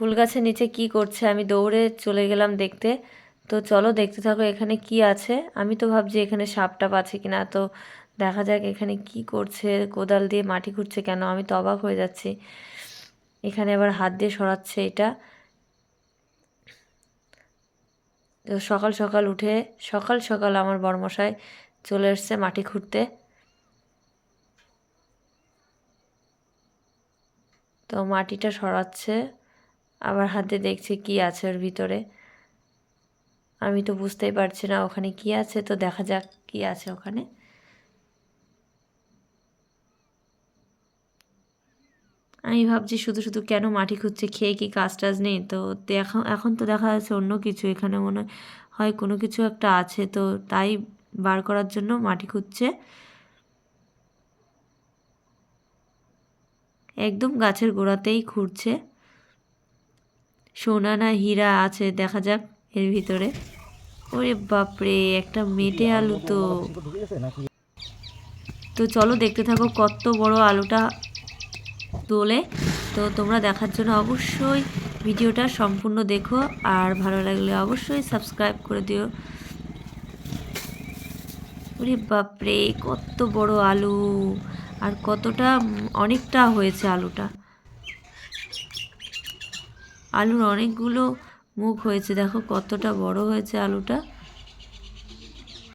ফুল গাছের নিচে কি করছে? আমি দৌড়ে চলে গেলাম দেখতে। তো চলো দেখতে থাকো এখানে কি আছে। আমি তো ভাবছি এখানে সাপ টাপ আছে কিনা। তো দেখা যাক এখানে কি করছে, কোদাল দিয়ে মাটি খুঁড়ছে কেন? আমি তো অবাক হয়ে যাচ্ছি। এখানে আবার হাত দিয়ে সরাচ্ছে এটা। তো সকাল সকাল উঠে, সকাল সকাল আমার বড়মশাই চলে এসছে মাটি খুঁড়তে। তো মাটিটা সরাচ্ছে। আবার হাতে দেখছে কি আছে ওর ভিতরে। আমি তো বুঝতেই পারছি না ওখানে কি আছে, তো দেখা যাক কি আছে ওখানে। আমি ভাবছি শুধু শুধু কেন মাটি খুঁজছে, খেয়ে কি কাজ টাজ নেই? তো দেখা, এখন তো দেখা যাচ্ছে অন্য কিছু, এখানে মনে হয় কোনো কিছু একটা আছে, তো তাই বার করার জন্য মাটি খুঁজছে। একদম গাছের গোড়াতেই খুঁড়ছে। সোনা না হীরা আছে, দেখা যাক এর ভিতরে। ওরে বাপরে, একটা মেটে আলু তো। তো চলো দেখতে থাকো কত বড় আলুটা তোলে। তো তোমরা দেখার জন্য অবশ্যই ভিডিওটা সম্পূর্ণ দেখো, আর ভালো লাগলে অবশ্যই সাবস্ক্রাইব করে দিও। ওরে বাপরে, কত বড় আলু। আর কতটা অনেকটা হয়েছে আলুটা। আলুর অনেকগুলো মুখ হয়েছে দেখো কতটা বড় হয়েছে আলুটা।